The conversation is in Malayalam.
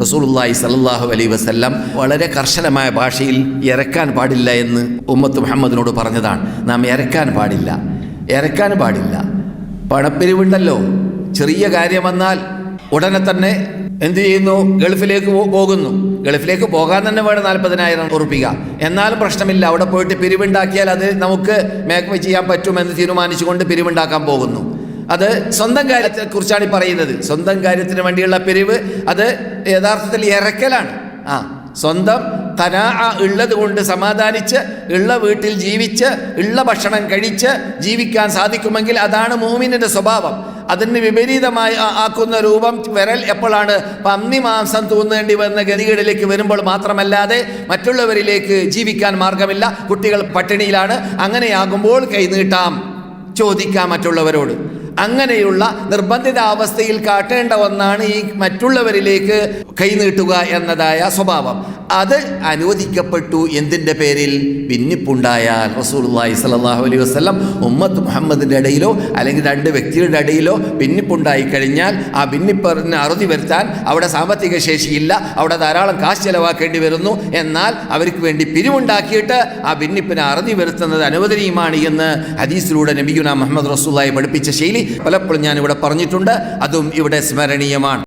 റസൂലുള്ളാഹി സല്ലല്ലാഹു അലൈഹി വസല്ലം വളരെ കർശനമായ ഭാഷയിൽ ഇറക്കാൻ പാടില്ല എന്ന് ഉമ്മത്ത് മുഹമ്മദിനോട് പറഞ്ഞതാണ്. നാം ഇറക്കാൻ പാടില്ല. ഇറക്കാൻ പാടില്ല. പണപ്പിരിവുണ്ടല്ലോ. ചെറിയ കാര്യം വന്നാൽ ഉടനെ തന്നെ എന്തു ചെയ്യുന്നു? ഗൾഫിലേക്ക് പോകുന്നു. ഗൾഫിലേക്ക് പോകാൻ തന്നെ വേണം നാൽപ്പതിനായിരം ഉറപ്പിക. എന്നാലും പ്രശ്നമില്ല. അവിടെ പോയിട്ട് പിരിവുണ്ടാക്കിയാൽ അത് നമുക്ക് മേക്കപ്പ് ചെയ്യാൻ പറ്റുമെന്ന് തീരുമാനിച്ചുകൊണ്ട് പിരിവുണ്ടാക്കാൻ പോകുന്നു. അത് സ്വന്തം കാര്യത്തെ കുറിച്ചാണ് ഈ പറയുന്നത്. സ്വന്തം കാര്യത്തിന് വേണ്ടിയുള്ള പിരിവ് അത് യഥാർത്ഥത്തിൽ ഇറക്കലാണ്. ആ സ്വന്തം തനാ ഉള്ളത് കൊണ്ട് സമാധാനിച്ച് ഉള്ള വീട്ടിൽ ജീവിച്ച് ഉള്ള ഭക്ഷണം കഴിച്ച് ജീവിക്കാൻ സാധിക്കുമെങ്കിൽ അതാണ് മോമിനിന്റെ സ്വഭാവം. അതിന് വിപരീതമായി ആക്കുന്ന രൂപം വിരൽ എപ്പോഴാണ് പന്നി മാംസം തൂന്നേണ്ടി വന്ന ഗതികളിലേക്ക് വരുമ്പോൾ മാത്രമല്ലാതെ മറ്റുള്ളവരിലേക്ക് ജീവിക്കാൻ മാർഗമില്ല. കുട്ടികൾ പട്ടിണിയിലാണ്. അങ്ങനെയാകുമ്പോൾ കൈനീട്ടാം. ചോദിക്കാം മറ്റുള്ളവരോട്. അങ്ങനെയുള്ള നിർബന്ധിത അവസ്ഥയിൽ കാട്ടേണ്ട ഒന്നാണ് ഈ മറ്റുള്ളവരിലേക്ക് കൈനീട്ടുക എന്നതായ സ്വഭാവം. അത് അനുവദിക്കപ്പെട്ടു എന്തിന്റെ പേരിൽ? ഭിന്നിപ്പുണ്ടായാൽ റസൂലുള്ളാഹി സ്വല്ലല്ലാഹു അലൈഹി വസല്ലം ഉമ്മത്ത് മുഹമ്മദിന്റെ ഇടയിലോ അല്ലെങ്കിൽ രണ്ട് വ്യക്തികളുടെ ഇടയിലോ ഭിന്നിപ്പുണ്ടായി കഴിഞ്ഞാൽ ആ ഭിന്നിപ്പറിന് അറുതി വരുത്താൻ അവിടെ സാമ്പത്തിക ശേഷിയില്ല അവിടെ ധാരാളം കാശ് ചെലവാക്കേണ്ടി വരുന്നു. എന്നാൽ അവർക്ക് വേണ്ടി പിരിവുണ്ടാക്കിയിട്ട് ആ ഭിന്നിപ്പിന് അറുതി വരുത്തുന്നത് അനുവദനീയമാണ് എന്ന് ഹദീസിലൂടെ നബിയുന മുഹമ്മദ് റസൂല്ലായി പഠിപ്പിച്ച ശൈലി പലപ്പോഴും ഞാൻ ഇവിടെ പറഞ്ഞിട്ടുണ്ട്. അതും ഇവിടെ സ്മരണീയമാണ്.